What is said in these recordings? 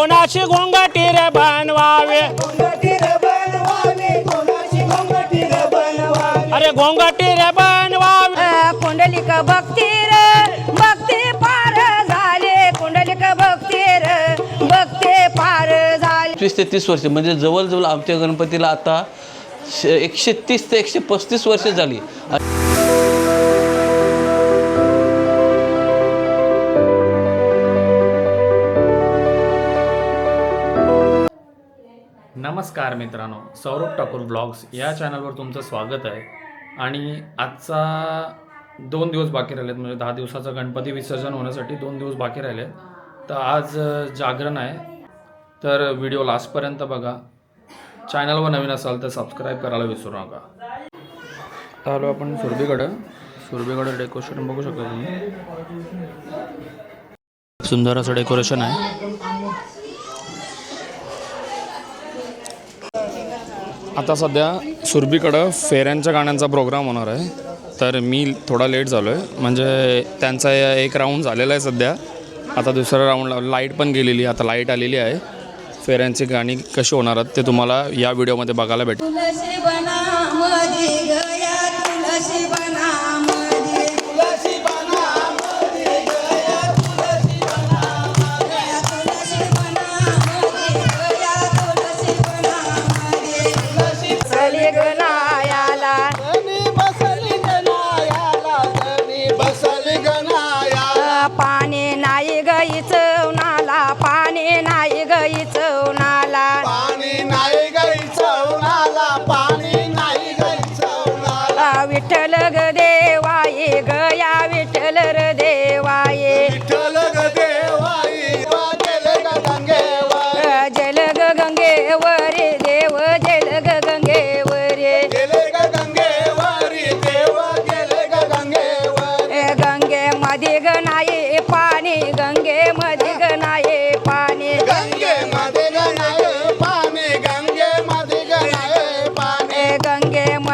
कोणाशी गोंगाटी रे बनवावे? अरे गोंगाटी रे बनवावे. कुंडलिक भक्तीर भक्ती पार झाले. कुंडलिक भक्तीर भक्ती पार झाले. पंचवीस ते तीस वर्ष म्हणजे जवळजवळ आमच्या गणपतीला आता श- एकशे तीस ते एकशे पस्तीस वर्ष झाली. नमस्कार मित्रांनो सौरभ ठाकूर ब्लॉग्स या चॅनलवर तुमचं स्वागत आहे. आणि आजचा दोन दिवस बाकी राहिलेत म्हणजे दहा दिवसाचं गणपती विसर्जन होण्यासाठी दोन दिवस बाकी राहिले तर आज जागरण आहे. तर व्हिडिओ लास्टपर्यंत बघा. चॅनलवर नवीन असाल तर सबस्क्राईब करायला विसरू नका. आलो आपण सुरभीकडं सुरभीकडं डेकोरेशन बघू शकता तुम्ही. सुंदर असं डेकोरेशन आहे. आता सध्या सुरभीकडं फेऱ्यांच्या गाण्यांचा प्रोग्राम होणार आहे. तर मी थोडा लेट झालो आहे म्हणजे त्यांचा एक राऊंड झालेला आहे सध्या. आता दुसरा राऊंड लाइट पण गेलेली आता लाइट आलेली आहे. फेऱ्यांची गाणी कशी होणार आहेत ते तुम्हाला या व्हिडिओमध्ये बघायला भेटेल.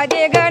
गंगे मध्ये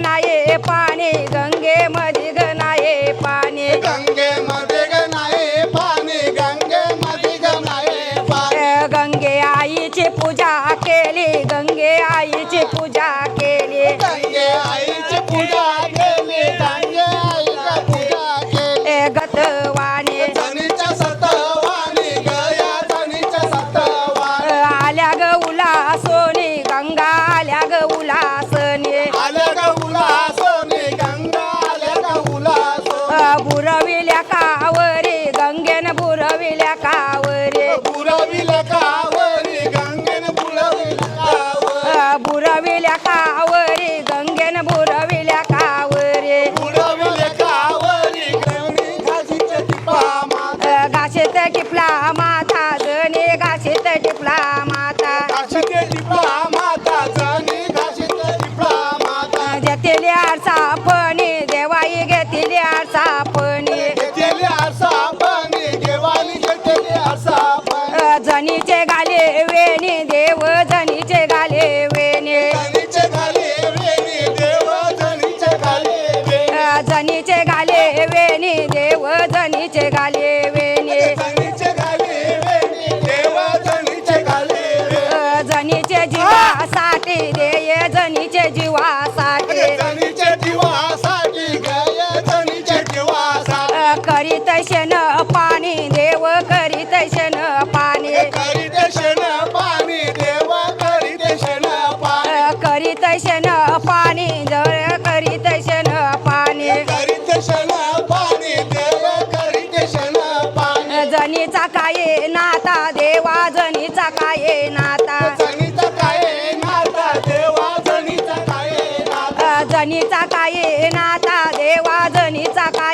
करीत शेण पाणी देव करीत शेण पाणी. करीत शेण पाणी देव करीत शेण पाणी. करीत शेण पाणी जळ करीत शेण पाणी. करीत शेण पाणी देव करीत शेण पाणी. जनीचा काय नाता देवा जनीचा काय नाता. जनीचा काय नाता देवा जनीचा काय नाता. जनीचा काय नाता देवा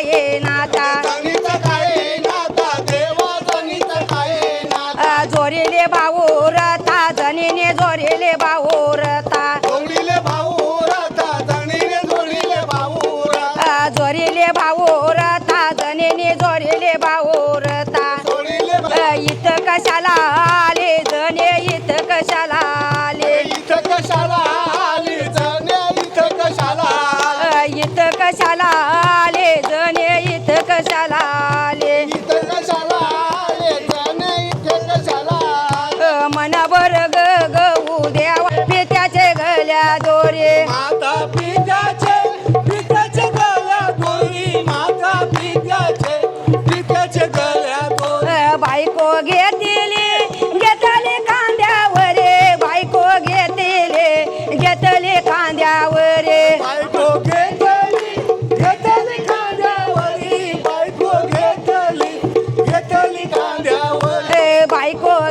जनीचा काय नाता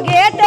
GD.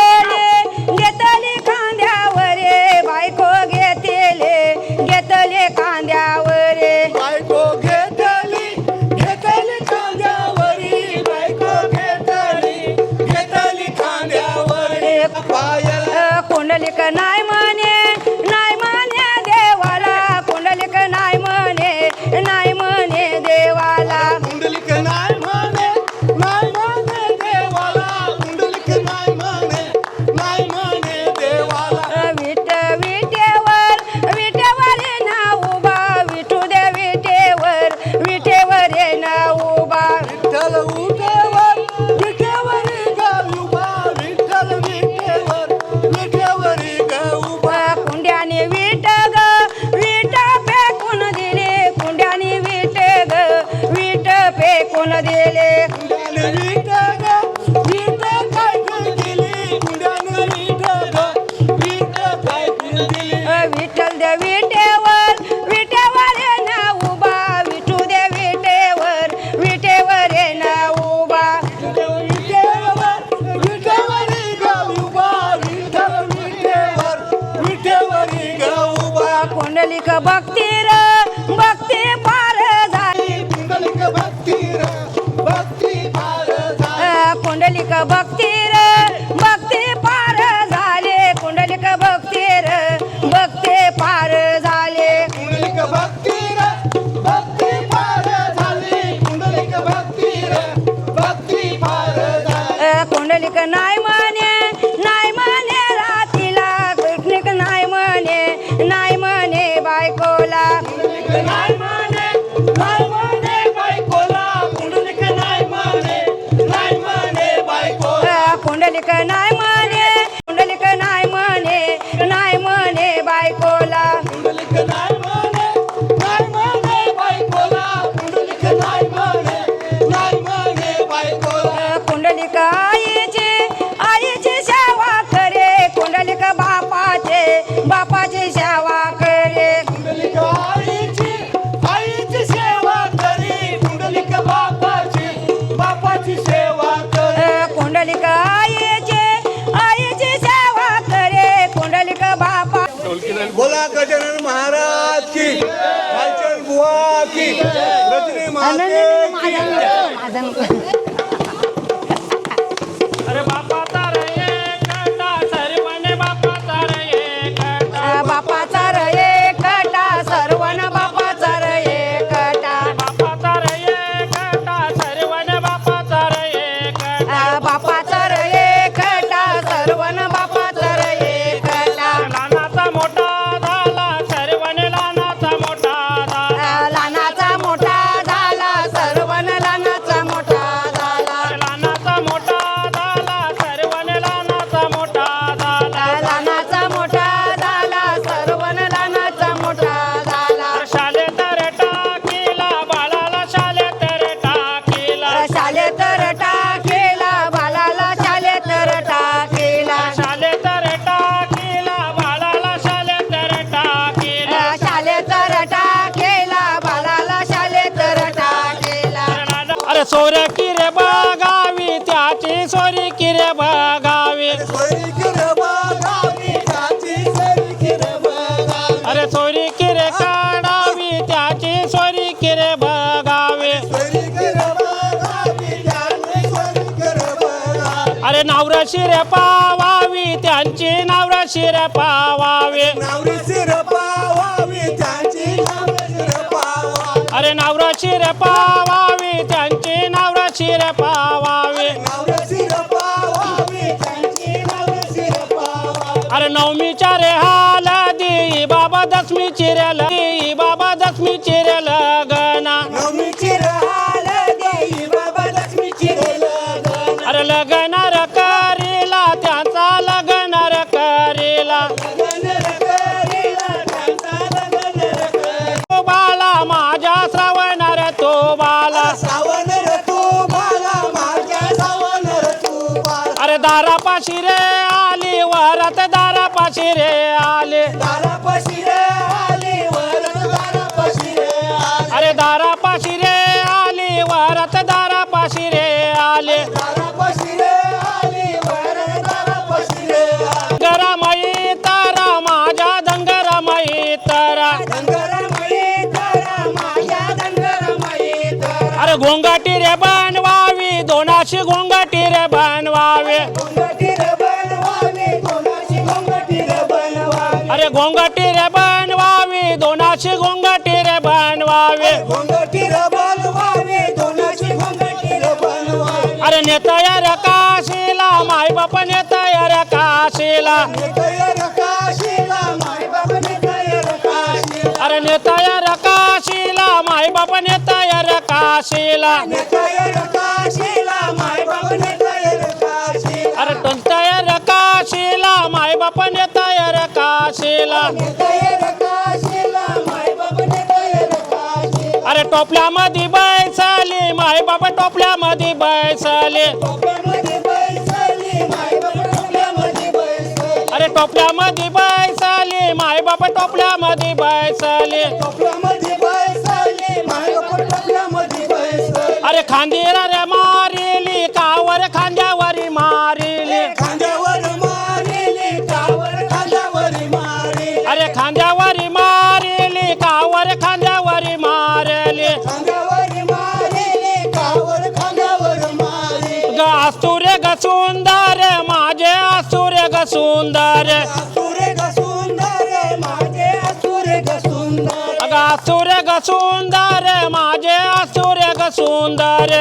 नावर शिर पावावी त्यांची नावर शिर पावावे. नावरी शिर पावावी त्यांची नावरी अरे नावर शिर पावावी त्यांची नावर शिर पावावी. अरे नवमीच्या रे हाल देई बाबा दसमी चिऱ्याला देई बाबा दसमी चिऱ्याला दारापाशी रे आली वरत दारापाशी रे आले. दारापाशी रे आली वरत दारापाशी रे आले. अरे दारापाशी रे आली वरत दारापाशी रे आले. दारापाशी रे आली वरत दारापाशी रे गरा मई तारा माझ्या दंगरमई तारा. दंगरमई तारा माझ्या दंगरमई तारा. अरे गोंगाट घुंगटीर बनवावे। अरे घुंगटीर बनवावी दोनाची घुंगटीर बनवावे। अरे नेता यार काशीला माय बाप नेता यार काशीला। अरे नेता यार काशीला माय बाप नेता यार काशीला अरे तोन तयार काशीला? माय बापाने तयार काशीला? अरे टोपल्या मध्ये बैसाली. माय बाप टोपल्या मध्ये बैसाले. अरे टोपल्या मध्ये बैसाली. माय बाप टोपल्या मध्ये बैसाले. अरे खांदीरा रे मा सुंदर माझे असुर ग सुंदर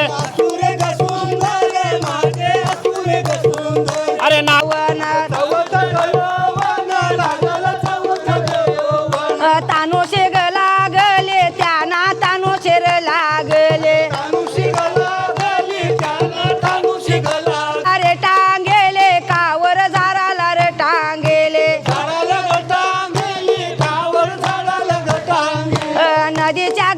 爹加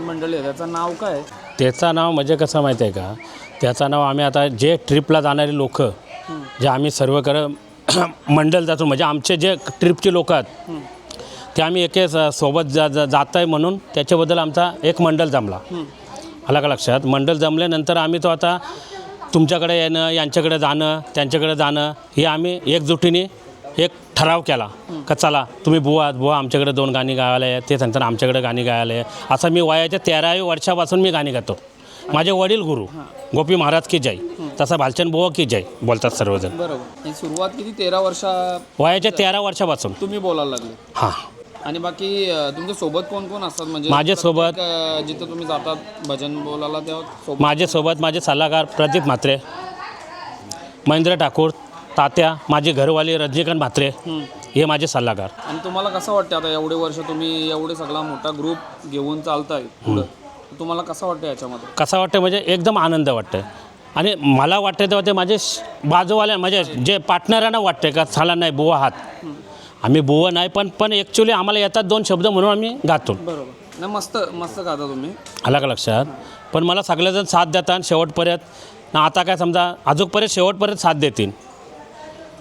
भजन मंडळी आहे त्याचं नाव काय आहे? त्याचं नाव म्हणजे कसं माहिती आहे का? त्याचं नाव आम्ही आता जे ट्रिपला जाणारे लोक जे आम्ही सर्व कर मंडळ जातो म्हणजे आमचे जे ट्रिपचे लोक आहेत ते आम्ही एके स- सोबत जा जा- जात आहे म्हणून त्याच्याबद्दल आमचा एक मंडळ जमला. आला का लक्षात? मंडळ जमल्यानंतर आम्ही तो आता तुमच्याकडे येणं यांच्याकडे जाणं त्यांच्याकडे जाणं हे आम्ही एकजुटीने एक ठराव केला का चला तुम्ही बुवा बुवा आमच्याकडे दोन गाणी गायला आहे ते नंतर आमच्याकडे गाणी गायला आहे असं मी वयाच्या तेराव्या वर्षापासून मी गाणी गातो. माझे वडील गुरु गोपी महाराज की जय. तसा भालचंद बुवा की जय बोलतात सर्वजण. बरोबर. ही सुरुवात किती? तेरा वर्षा वयाच्या तेरा वर्षापासून. तुम्ही बोलायला लागले. हां. आणि बाकी अ, तुमच्यासोबत कोण कोण असतात? म्हणजे माझ्यासोबत- प्रत्येक, अ, जिथं तुम्ही जातात भजन बोलायला तेव्हा सोबत माझ्यासोबत माझे सल्लागार प्रदीप म्हात्रे महेंद्र ठाकूर तात्या माझे घरवाले रजनीकांत म्हात्रे हे माझे सल्लागार. आणि तुम्हाला कसं वाटतं आता एवढे वर्ष तुम्ही एवढे सगळा मोठा ग्रुप घेऊन चालताय पुढं? तुम्हाला कसं वाटतं याच्यामध्ये? कसा वाटतं म्हणजे एकदम आनंद वाटतं आणि मला वाटतं तेव्हा ते माझे बाजूवाल्या म्हणजे जे पार्टनरांना वाटते का झाला नाही बुवा हात. आम्ही बुवा नाही पण पण ॲक्च्युली आम्हाला येतात दोन शब्द म्हणून आम्ही गातो. बरोबर. नाही मस्त मस्त गाता तुम्ही. आला का लक्षात? पण मला सगळेजण साथ देतात शेवटपर्यंत ना आता काय समजा अजूनपर्यंत शेवटपर्यंत साथ देतील.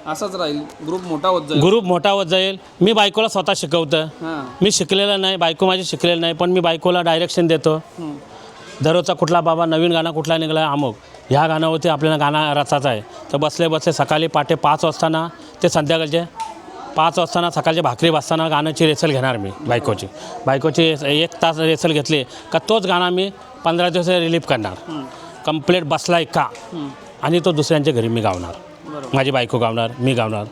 असंच राहील. ग्रुप मोठा होत जाईल. ग्रुप मोठा होत जाईल. मी बायकोला स्वतः शिकवतं हां. मी शिकलेलं नाही. बायको माझी शिकलेलं नाही पण मी बायकोला डायरेक्शन देतो. हं. दररोजचा कुठला बाबा नवीन गाणं कुठला निघाला अमुक. ह्या गाण्यावरती आपल्याला गाणं रचायचं आहे. तर बसले बसले सकाळी पाटे पाच वाजताना ते संध्याकाळचे पाच वाजताना सकाळच्या भाकरी बसताना गाण्याची रेसल घेणार मी बायकोची. बायकोची एक तास रेसल घेतली का तोच गाणं मी पंधरा दिवस रिलीफ करणार. कंप्लीट बसलाय का? आणि तो दुसऱ्यांच्या घरी मी गावणार. माझी बायको गावणार मी गावणार.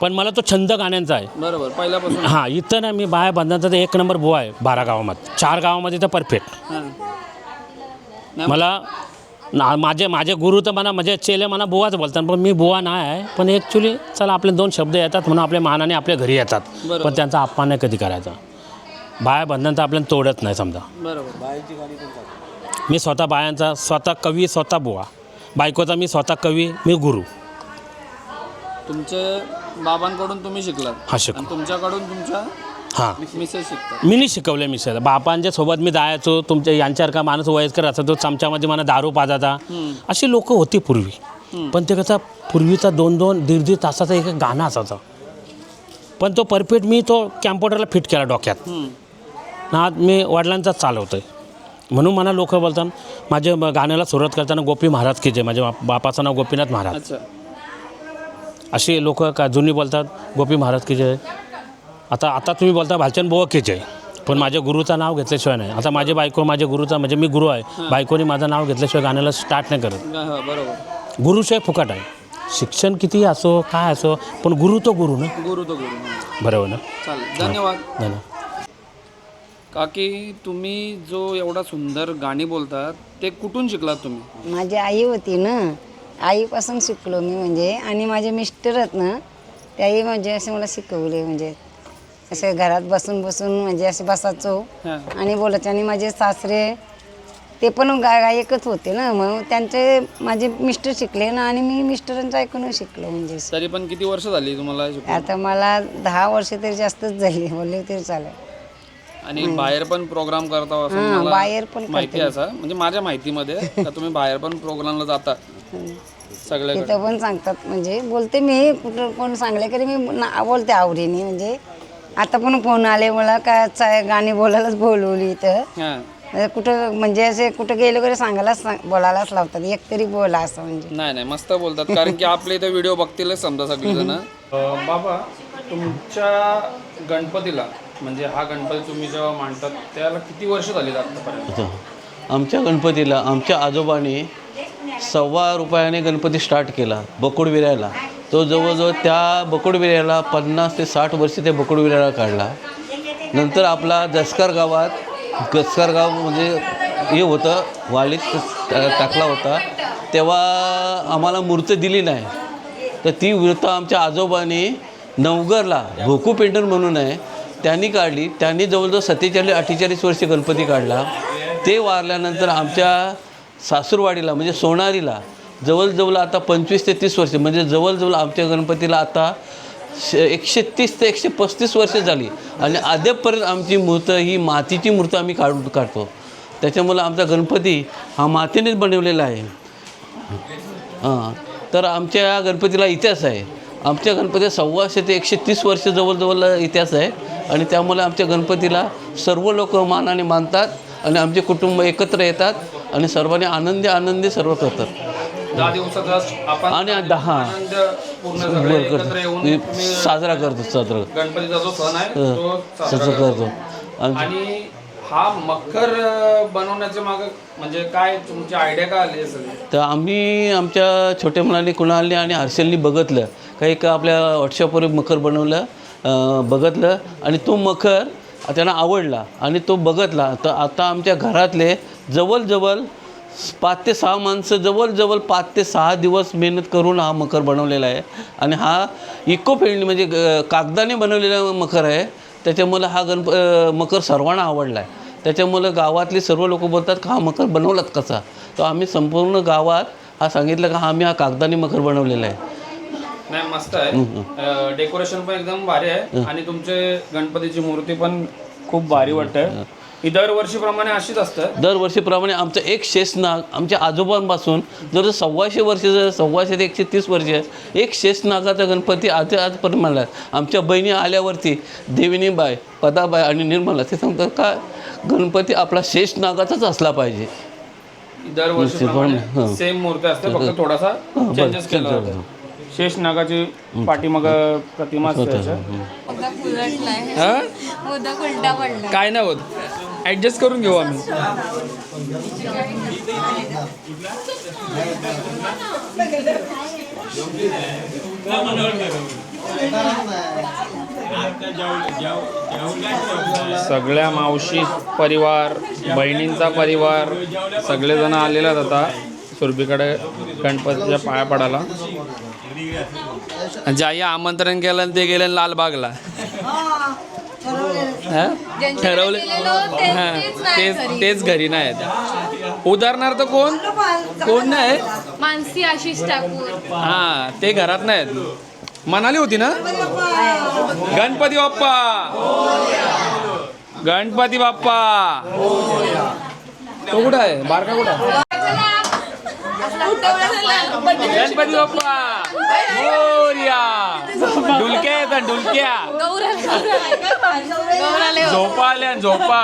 पण मला तो छंद गाण्यांचा आहे. बरोबर. पहिल्यापासून. हां इथं ना मी बाया बंधांचा तर एक नंबर बुवा आहे बारा गावामध्ये. चार गावामध्ये तर परफेक्ट मला ना माझे माझे गुरु तर मला म्हणजे चेले मला बुवाच बोलतात पण मी बुवा नाही आहे. पण ॲक्च्युली चला आपले दोन शब्द येतात म्हणून आपल्या मानाने आपल्या घरी येतात. बरोबर. पण त्यांचा अपमान नाही कधी करायचा. बाया बंधन तर आपल्याला तोडत नाही समजा. बरोबर. मी स्वतः बायांचा स्वतः कवी स्वतः बुवा. बायकोचा मी स्वतः कवी मी गुरु. तुमचे बाबांकडून तुम्ही शिकलात? हा शिकलो. आणि तुमच्याकडून तुमच्या हां. मिसेस शिकतात. मी नाही शिकवलं मी सर बापांच्या सोबत मी जायचो तुमच्या यांच्यासारखा माणूस वयस्कर असायचो चमच्यामध्ये मला दारू पाजायचा. अशी लोक होती पूर्वी. पण ते कसं पूर्वीचा दोन दोन दीड दीड तासाचा एक गाणं असायचा. पण तो परफेक्ट मी तो कॅम्प्युटरला फिट केला डोक्यात. ना आज मी वडिलांचाच चालवतो आहे म्हणून मला लोक बोलतात. माझ्या गाण्याला सुरुवात करताना गोपी महाराज की जय माझ्या बाप- बापाचं नाव गोपीनाथ महाराज. अच्छा. अशी लोक का जुनी बोलतात गोपी महाराज की जय. आता आता तुम्ही बोलता भालचंद बुवा की जय. पण माझ्या गुरुचं नाव घेतल्याशिवाय नाही. आता माझी बायको माझ्या गुरुचा म्हणजे मी गुरु आहे. बायकोने माझं नाव घेतल्याशिवाय गाण्याला स्टार्ट नाही करत. बरोबर. गुरुशिवाय फुकट आहे. शिक्षण किती असो काय असो पण गुरु तो गुरु ना. गुरु तो गुरु. बरोबर ना? चालेल. धन्यवाद. ना काकी तुम्ही जो एवढा सुंदर गाणी बोलतात ते कुठून शिकलात तुम्ही? माझी आई होती ना. आईपासून शिकलो मी म्हणजे. आणि माझे मिस्टर आहेत ना त्याही म्हणजे असे मला शिकवले म्हणजे. असे घरात बसून बसून म्हणजे असे बसायचो. आणि बोलायचे. आणि माझे सासरे ते पण गा गायकच होते ना. मग त्यांचे माझे मिस्टर शिकले ना. आणि मी मिस्टरांचं ऐकूनच शिकलो म्हणजे. तरी पण किती वर्ष झाली तुम्हाला? आता मला दहा वर्ष तरी जास्तच झाली. बोलले तरी चालेल. आणि बाहेर पण प्रोग्राम करता असं हां, मला बाहेर पण माहिती असं. म्हणजे माझ्या माहितीमध्ये का तुम्ही बाहेर पण प्रोग्रामला जाता. सगळ्याकडे. तिथं पण सांगतात. म्हणजे बोलते मी कुठं कोण सांगले की मी ना बोलते आवडीने. म्हणजे आता पण फोन आले मला का चा- गाणी बोलायलाच बोलवली इथं. हां. म्हणजे कुठं म्हणजे असे कुठं गेलो वगैरे सांगायलाच सांग- बोलायलाच लावतात. एक तरी बोला असं म्हणजे. नाही नाही मस्त बोलतात. कारण की आपले इथे व्हिडिओ बघतीलच समजा सगळेजण. बाबा तुमच्या गणपतीला म्हणजे हा गणपती तुम्ही जेव्हा मांडतात त्याला किती वर्ष झाली आतापर्यंत? आमच्या गणपतीला आमच्या आजोबाने सव्वा रुपयाने गणपती स्टार्ट केला बकुडविऱ्याला तो जवळजवळ त्या बकुडविऱ्याला पन्नास ते साठ वर्ष त्या बकुडविऱ्याला काढला. नंतर आपला जसकर गावात जसकर गाव म्हणजे हे होतं वालीत टाकला होता. तेव्हा आम्हाला मूर्त दिली नाही. तर ती मूर्त आमच्या आजोबांनी नवगरला भोकू पेंटर म्हणून आहे त्यांनी काढली. त्यांनी जवळजवळ सत्तेचाळीस अठ्ठेचाळीस वर्षे गणपती काढला. ते वारल्यानंतर आमच्या सासूरवाडीला म्हणजे सोनारीला जवळजवळ आता पंचवीस ते तीस वर्ष म्हणजे जवळजवळ आमच्या गणपतीला आता श- एकशे तीस ते एकशे पस्तीस वर्ष झाली. आणि अद्यापपर्यंत आमची मूर्त ही मातीची मूर्त आम्ही काढून काढतो. त्याच्यामुळं आमचा गणपती हा मातीनेच बनवलेला आहे. हां. तर आमच्या या गणपतीला इतिहास आहे. आमच्या गणपतीला सव्वाशे ते एकशे तीस वर्ष जवळजवळ इतिहास आहे. आणि त्यामुळे आमच्या गणपतीला सर्व लोक मानाने मानतात आणि आमचे कुटुंब एकत्र येतात आणि सर्वांनी आनंदी आनंदी सर्व करतात. आणि दहा. साजरा करतो साजरा. गणपतीचा जो सण आहे तो साजरा करतो. आणि हा मकर अं, बनवण्याच्या माग म्हणजे काय तुमची आयडिया काय आली असेल तर आम्ही आमच्या छोट्या मुलांनी कुणालनी आणि हर्षलनी बघितलं. काही का आपल्या व्हॉट्सअपवर मखर बनवलं. बघितलं आणि तो मखर त्यांना आवडला आणि तो बघितला. तर आता आमच्या घरातले जवळजवळ पाच ते सहा माणसं जवळजवळ पाच ते सहा दिवस मेहनत करून हा मखर बनवलेला आहे. आणि हा इको फ्रेंडली म्हणजे ग- कागदाने बनवलेला मखर आहे. त्याच्यामुळं हा गणप मखर मकर सर्वांना आवडला आहे. त्याच्यामुळं गावातले सर्व लोक बोलतात का हा मकर बनवलात कसा? तर आम्ही संपूर्ण गावात हा सांगितलं का आम्ही हा कागदाने मकर बनवलेला आहे. नाही मस्त आहे. डेकोरेशन पण एकदम भारी आहे आणि तुमचे गणपतीची मूर्ती पण खूप भारी वाटते ही दरवर्षीप्रमाणे अशीच असतं? दरवर्षीप्रमाणे आमचं एक शेषनाग आमच्या आजोबांपासून जर सव्वाशे वर्ष जर सव्वाशे ते एकशे तीस वर्ष एक शेषनागाचा गणपती आज आजपर्यंत म्हणला आमच्या बहिणी आल्यावरती देविनीबाई पदाबाई आणि निर्मला ते सांगतात का गणपती आपला शेषनागाचाच असला पाहिजे. दरवर्षी सेम मूर्ती असते फक्त थोडासा चेंजेस केला शेष नागाची पाठीमाग प्रतिमा असते त्याच्यात. हा? उदक उलटा पडला काय नाही होत. ऍडजस्ट करून घेऊ आम्ही. सगळ्या मावशी परिवार बहिणींचा परिवार सगळेजण आलेले आता सुरभीकडे गणपतीच्या पाया पडायला. ज्याही आमंत्रण केलं आणि ते गेले लालबागला. हा? ठरवले हा, तेच तेच घरी. नाही आहेत. उदाहरणार्थ कोण? कोण नाही मानसी आशिष ठाकूर. हा ते घरात नाहीत म्हणाली होती ना? गणपती बाप्पा. गणपती बाप्पा. तो कुठं आहे? बारका कुठं आहे? गणपती बाप्पा. मोरया. डुलक्या. येतात डुलक्या गौराले झोपा आल्या झोपा.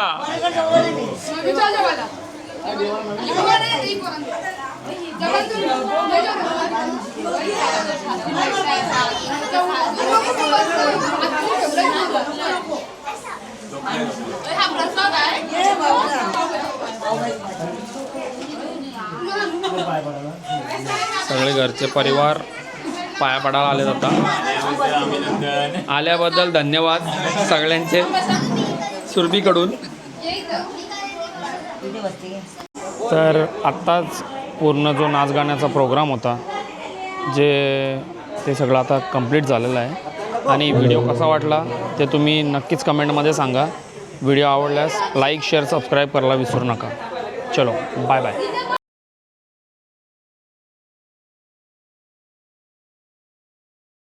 सगळे घरचे परिवार पाया पडायला आले जातात आल्याबद्दल धन्यवाद सगळ्यांचे सुरभीकडून. तर आत्ताच पूर्ण जो नाच गाण्याचा प्रोग्राम होता जे ते सगळं आता कंप्लीट झालेलं आहे. आणि व्हिडिओ कसा वाटला ते तुम्ही नक्कीच कमेंटमध्ये सांगा. व्हिडिओ आवडल्यास लाईक शेअर सबस्क्राईब करायला विसरू नका. चलो बाय बाय